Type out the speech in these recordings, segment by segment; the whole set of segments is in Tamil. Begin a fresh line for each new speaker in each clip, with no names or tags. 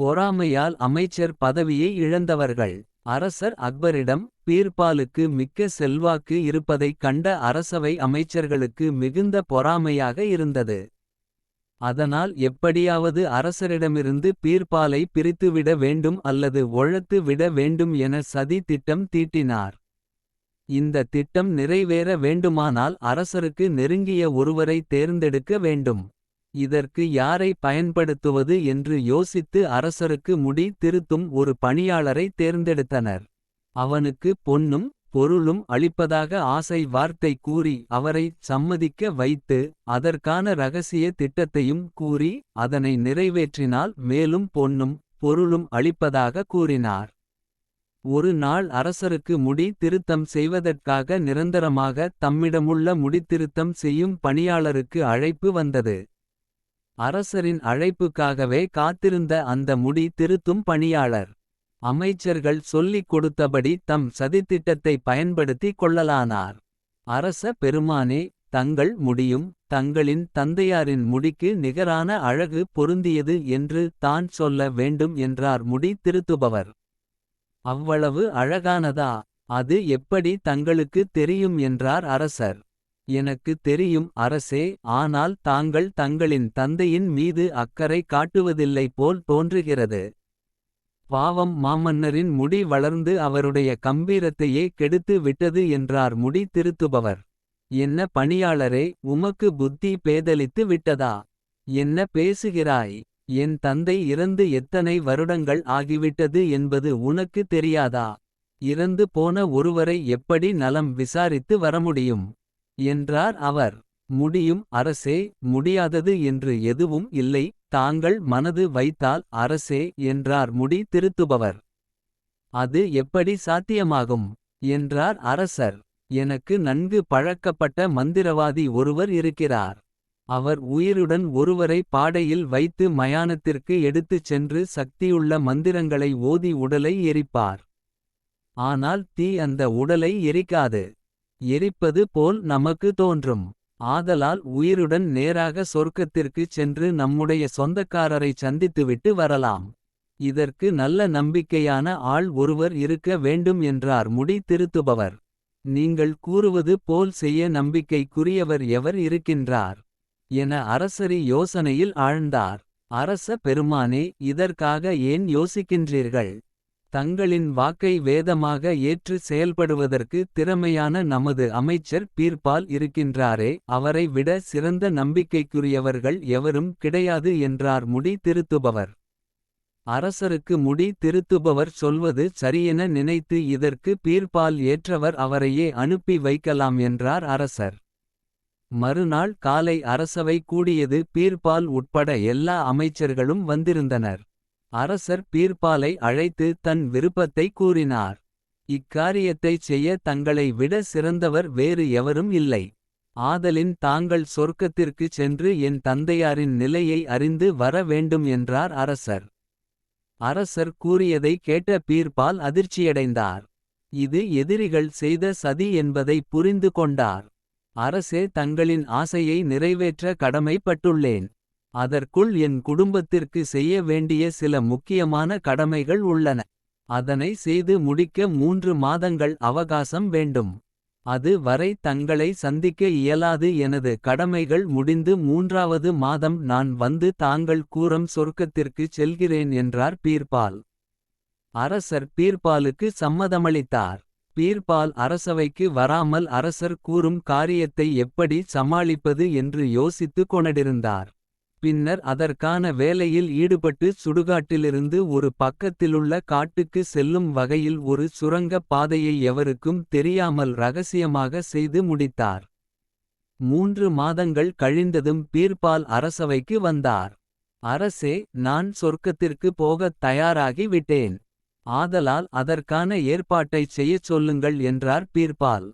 பொறாமையால் அமைச்சர் பதவியை இழந்தவர்கள். அரசர் அக்பரிடம் பீர்பாலுக்கு மிக்க செல்வாக்கு இருப்பதைக் கண்ட அரசவை அமைச்சர்களுக்கு மிகுந்த பொறாமையாக இருந்தது. அதனால் எப்படியாவது அரசரிடமிருந்து பீர்பாலை பிரித்துவிட வேண்டும் அல்லது ஒழத்து விட வேண்டும் என சதி திட்டம் தீட்டினார். இந்த திட்டம் நிறைவேற வேண்டுமானால் அரசருக்கு நெருங்கிய ஒருவரை தேர்ந்தெடுக்க வேண்டும். இதற்கு யாரை பயன்படுத்துவது என்று யோசித்து அரசருக்கு முடி திருத்தும் ஒரு பணியாளரை தேர்ந்தெடுத்தனர். அவனுக்கு பொன்னும் பொருளும் அளிப்பதாக ஆசை வார்த்தை கூறி அவரை சம்மதிக்க வைத்து அதற்கான ரகசிய திட்டத்தையும் கூறி அதனை நிறைவேற்றினால் மேலும் பொன்னும் பொருளும் அளிப்பதாக கூறினார். ஒரு நாள் அரசருக்கு முடி திருத்தம் செய்வதற்காக நிரந்தரமாக தம்மிடமுள்ள முடித்திருத்தம் செய்யும் பணியாளருக்கு அழைப்பு வந்தது. அரசரின் அழைப்புக்காகவே காத்திருந்த அந்த முடி திருத்தும் பணியாளர். அமைச்சர்கள் சொல்லிக் கொடுத்தபடி தம் சதித்திட்டத்தை பயன்படுத்திக் கொள்ளலானார். அரச பெருமானே தங்கள் முடியும் தங்களின் தந்தையாரின் முடிக்கு நிகரான அழகு பொருந்தியது என்று தான் சொல்ல வேண்டும் என்றார் முடி திருத்துபவர். அவ்வளவு அழகானதா அது எப்படி தங்களுக்கு தெரியும் என்றார் அரசர். எனக்கு தெரியும் அரசே ஆனால் தாங்கள் தங்களின் தந்தையின் மீது அக்கறை காட்டுவதில்லை போல் தோன்றுகிறது. பாவம் மாமன்னரின் முடி வளர்ந்து அவருடைய கம்பீரத்தையே கெடுத்து விட்டது என்றார் முடி திருத்துபவர். என்ன பணியாளரே உமக்கு புத்தி பேதலித்து விட்டதா? என்ன பேசுகிறாய்? என் தந்தை இறந்து எத்தனை வருடங்கள் ஆகிவிட்டது என்பது உனக்கு தெரியாதா? இறந்து போன ஒருவரை எப்படி நலம் விசாரித்து வர முடியும் என்றார் அவர். முடியும் அரசே முடியாதது என்று எதுவும் இல்லை தாங்கள் மனது வைத்தால் அரசே என்றார் முடி திருத்துபவர். அது எப்படி சாத்தியமாகும்? என்றார் அரசர். எனக்கு நன்கு பழக்கப்பட்ட மந்திரவாதி ஒருவர் இருக்கிறார். அவர் உயிருடன் ஒருவரை பாடையில் வைத்து மயானத்திற்கு எடுத்துச் சென்று சக்தியுள்ள மந்திரங்களை ஓதி உடலை எரிப்பார். ஆனால் தீ அந்த உடலை எரிக்காது. எரிப்பது போல் நமக்கு தோன்றும். ஆதலால் உயிருடன் நேராக சொர்க்கத்திற்குச் சென்று நம்முடைய சொந்தக்காரரை சந்தித்துவிட்டு வரலாம். இதற்கு நல்ல நம்பிக்கையான ஆள் ஒருவர் இருக்க வேண்டும் என்றார் முடி திருத்துபவர். நீங்கள் கூறுவது போல் செய்ய நம்பிக்கைக்குரியவர் எவர் இருக்கின்றார்? என அரசரி யோசனையில் ஆழ்ந்தார். அரச பெருமானே இதற்காக ஏன் யோசிக்கின்றீர்கள்? தங்களின் வாக்கை வேதமாக ஏற்று செயல்படுவதற்கு திறமையான நமது அமைச்சர் பீர்பால் இருக்கின்றாரே அவரை விட சிறந்த நம்பிக்கைக்குரியவர்கள் எவரும் கிடையாது என்றார் முடி திருத்துபவர். அரசருக்கு முடி திருத்துபவர் சொல்வது சரியென நினைத்து இதற்கு பீர்பால் ஏற்றவர் அவரையே அனுப்பி வைக்கலாம் என்றார் அரசர். மறுநாள் காலை அரசவை கூடியது பீர்பால் உட்பட எல்லா அமைச்சர்களும் வந்திருந்தனர். அரசர் பீர்பாலை அழைத்து தன் விருப்பத்தை கூறினார். இக்காரியத்தைச் செய்ய தங்களை விட சிறந்தவர் வேறு எவரும் இல்லை. ஆதலின் தாங்கள் சொர்க்கத்திற்கு சென்று என் தந்தையாரின் நிலையை அறிந்து வர வேண்டும் என்றார் அரசர். அரசர் கூறியதை கேட்ட பீர்பால் அதிர்ச்சியடைந்தார். இது எதிரிகள் செய்த சதி என்பதை புரிந்து கொண்டார். அரசே தங்களின் ஆசையை நிறைவேற்ற கடமைப்பட்டுள்ளேன். அதற்குள் என் குடும்பத்திற்கு செய்ய வேண்டிய சில முக்கியமான கடமைகள் உள்ளன. அதனை செய்து முடிக்க மூன்று மாதங்கள் அவகாசம் வேண்டும். அது வரை தங்களை சந்திக்க இயலாது எனது கடமைகள் முடிந்து மூன்றாவது மாதம் நான் வந்து தாங்கள் கூறம் சொர்க்கத்திற்கு செல்கிறேன் என்றார் பீர்பால். அரசர் பீர்பாலுக்கு சம்மதமளித்தார். பீர்பால் அரசவைக்கு வராமல் அரசர் கூறும் காரியத்தை எப்படி சமாளிப்பது என்று யோசித்து கொணடிருந்தார். பின்னர் அதற்கான வேலையில் ஈடுபட்டு சுடுகாட்டிலிருந்து ஒரு பக்கத்திலுள்ள காட்டுக்கு செல்லும் வகையில் ஒரு சுரங்க பாதையை எவருக்கும் தெரியாமல் ரகசியமாக செய்து முடித்தார். மூன்று மாதங்கள் கழிந்ததும் பீர்பால் அரசவைக்கு வந்தார். அரசே நான் சொர்க்கத்திற்கு போகத் தயாராகி விட்டேன். ஆதலால் அதற்கான ஏற்பாட்டைச் செய்யச் சொல்லுங்கள் என்றார் பீர்பால்.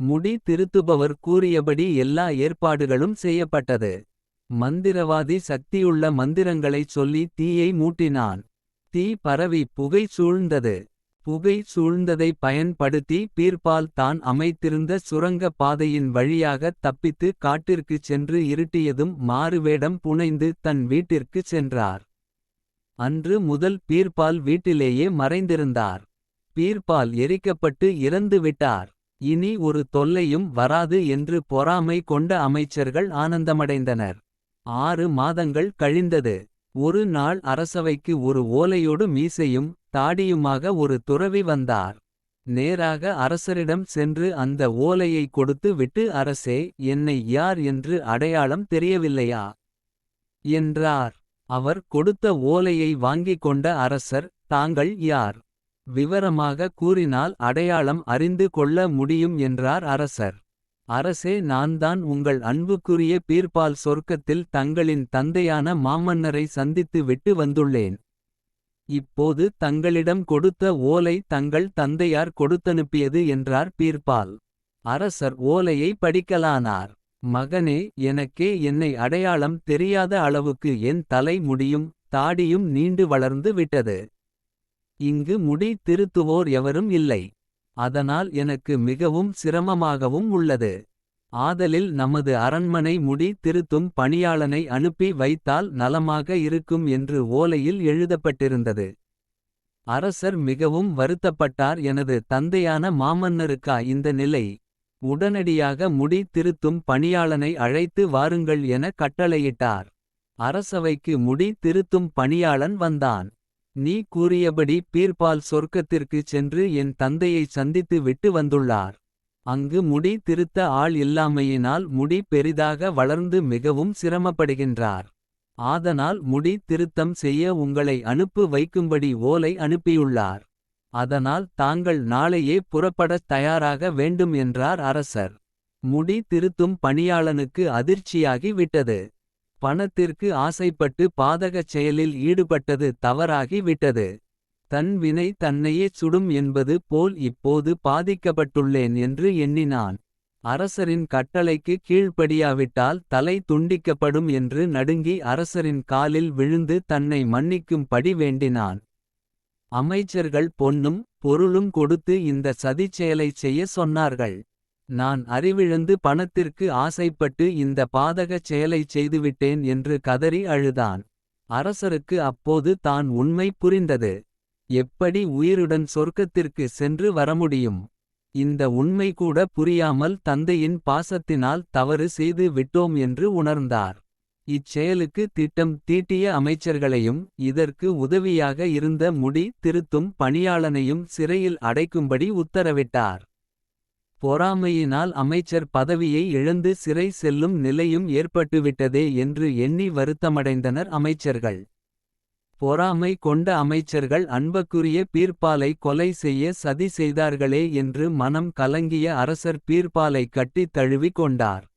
முடி திருத்துபவர் கூறியபடி எல்லா ஏற்பாடுகளும் செய்யப்பட்டது. மந்திரவாதி சக்தியுள்ள மந்திரங்களைச் சொல்லி தீயை மூட்டினான் தீ பரவி புகை சூழ்ந்தது புகை சூழ்ந்ததை பயன்படுத்தி பீர்பால் தான் அமைத்திருந்த சுரங்க பாதையின் வழியாகத் தப்பித்து காட்டிற்குச் சென்று இருட்டியதும் மாறுவேடம் புனைந்து தன் வீட்டிற்குச் சென்றார் அன்று முதல் பீர்பால் வீட்டிலேயே மறைந்திருந்தார். பீர்பால் எரிக்கப்பட்டு இறந்து விட்டார். இனி ஒரு தொல்லையும் வராது என்று பொறாமை கொண்ட அமைச்சர்கள் ஆனந்தமடைந்தனர். ஆறு மாதங்கள் கழிந்தது. ஒரு நாள் அரசவைக்கு ஒரு ஓலையோடு மீசையும். தாடியுமாக ஒரு துறவி வந்தார். நேராக அரசரிடம் சென்று அந்த ஓலையை கொடுத்து விட்டு அரசே என்னை யார் என்று அடையாளம் தெரியவில்லையா. என்றார் அவர் கொடுத்த ஓலையை வாங்கிக் கொண்ட அரசர் தாங்கள் யார். விவரமாக கூறினால் அடையாளம் அறிந்து கொள்ள முடியும் என்றார் அரசர். அரசே நான்தான் உங்கள் அன்புக்குரிய பீர்பால் சொர்க்கத்தில் தங்களின் தந்தையான மாமன்னரை சந்தித்து விட்டு வந்துள்ளேன். இப்போது தங்களிடம் கொடுத்த ஓலை தங்கள் தந்தையார் கொடுத்தனுப்பியது என்றார் பீர்பால். அரசர் ஓலையை படிக்கலானார். மகனே எனக்கே என்னை அடையாளம் தெரியாத அளவுக்கு என் தலை முடியும். தாடியும் நீண்டு வளர்ந்து விட்டது. இங்கு முடி திருத்துவோர் எவரும் இல்லை. அதனால் எனக்கு மிகவும் சிரமமாகவும் உள்ளது. ஆதலில் நமது அரண்மனை முடி திருத்தும் பணியாளனை அனுப்பி வைத்தால் நலமாக இருக்கும் என்று ஓலையில் எழுதப்பட்டிருந்தது. அரசர் மிகவும் வருத்தப்பட்டார் எனது தந்தையான மாமன்னருக்கா இந்த நிலை. உடனடியாக முடி திருத்தும் பணியாளனை அழைத்து வாருங்கள் என கட்டளையிட்டார். அரசவைக்கு முடி திருத்தும் பணியாளன் வந்தான். நீ கூறியபடி பீர்பால் சொர்க்கத்திற்குச் சென்று என் தந்தையை சந்தித்து விட்டு வந்துள்ளார். அங்கு முடி திருத்த ஆள் இல்லாமையினால் முடி பெரிதாக வளர்ந்து மிகவும் சிரமப்படுகின்றார். ஆதனால் முடி திருத்தம் செய்ய உங்களை அனுப்பு வைக்கும்படி ஓலை அனுப்பியுள்ளார். அதனால் தாங்கள் நாளையே புறப்படத் தயாராக வேண்டும் என்றார் அரசர். முடி திருத்தும் பணியாளனுக்கு அதிர்ச்சியாகி விட்டது. பணத்திற்கு ஆசைப்பட்டு பாதகச் செயலில் ஈடுபட்டது தவறாகி விட்டது. தன் வினை தன்னையே சுடும் என்பது போல் இப்போது பாதிக்கப்பட்டுள்ளேன் என்று எண்ணினான். அரசரின் கட்டளைக்கு கீழ்ப்படியாவிட்டால் தலை துண்டிக்கப்படும் என்று நடுங்கி அரசரின் காலில் விழுந்து தன்னை மன்னிக்கும்படி வேண்டினான். அமைச்சர்கள் பொன்னும் பொருளும் கொடுத்து இந்த சதிச்செயலைச் செய்ய சொன்னார்கள். நான் அறிவிழந்து பணத்திற்கு ஆசைப்பட்டு இந்த பாதகச் செயலைச் செய்துவிட்டேன் என்று கதறி அழுதான். அரசருக்கு அப்போது தான் உண்மை புரிந்தது. எப்படி உயிருடன் சொர்க்கத்திற்கு சென்று வரமுடியும். இந்த உண்மை கூட புரியாமல் தந்தையின் பாசத்தினால் தவறு செய்து விட்டோம் என்று உணர்ந்தார். இச்செயலுக்கு திட்டம் தீட்டிய அமைச்சர்களையும் இதற்கு உதவியாக இருந்த முடி திருத்தும் பணியாளனையும் சிறையில் அடைக்கும்படி உத்தரவிட்டார். பொறாமையினால் அமைச்சர் பதவியை இழந்து சிறை செல்லும் நிலையும் ஏற்பட்டுவிட்டதே என்று எண்ணி வருத்தமடைந்தனர் அமைச்சர்கள். பொறாமை கொண்ட அமைச்சர்கள் அன்பக்குரிய பீர்ப்பாலை கொலை செய்ய சதி செய்தார்களே என்று மனம் கலங்கிய அரசர் பீர்ப்பாலை கட்டித் தழுவிக் கொண்டார்.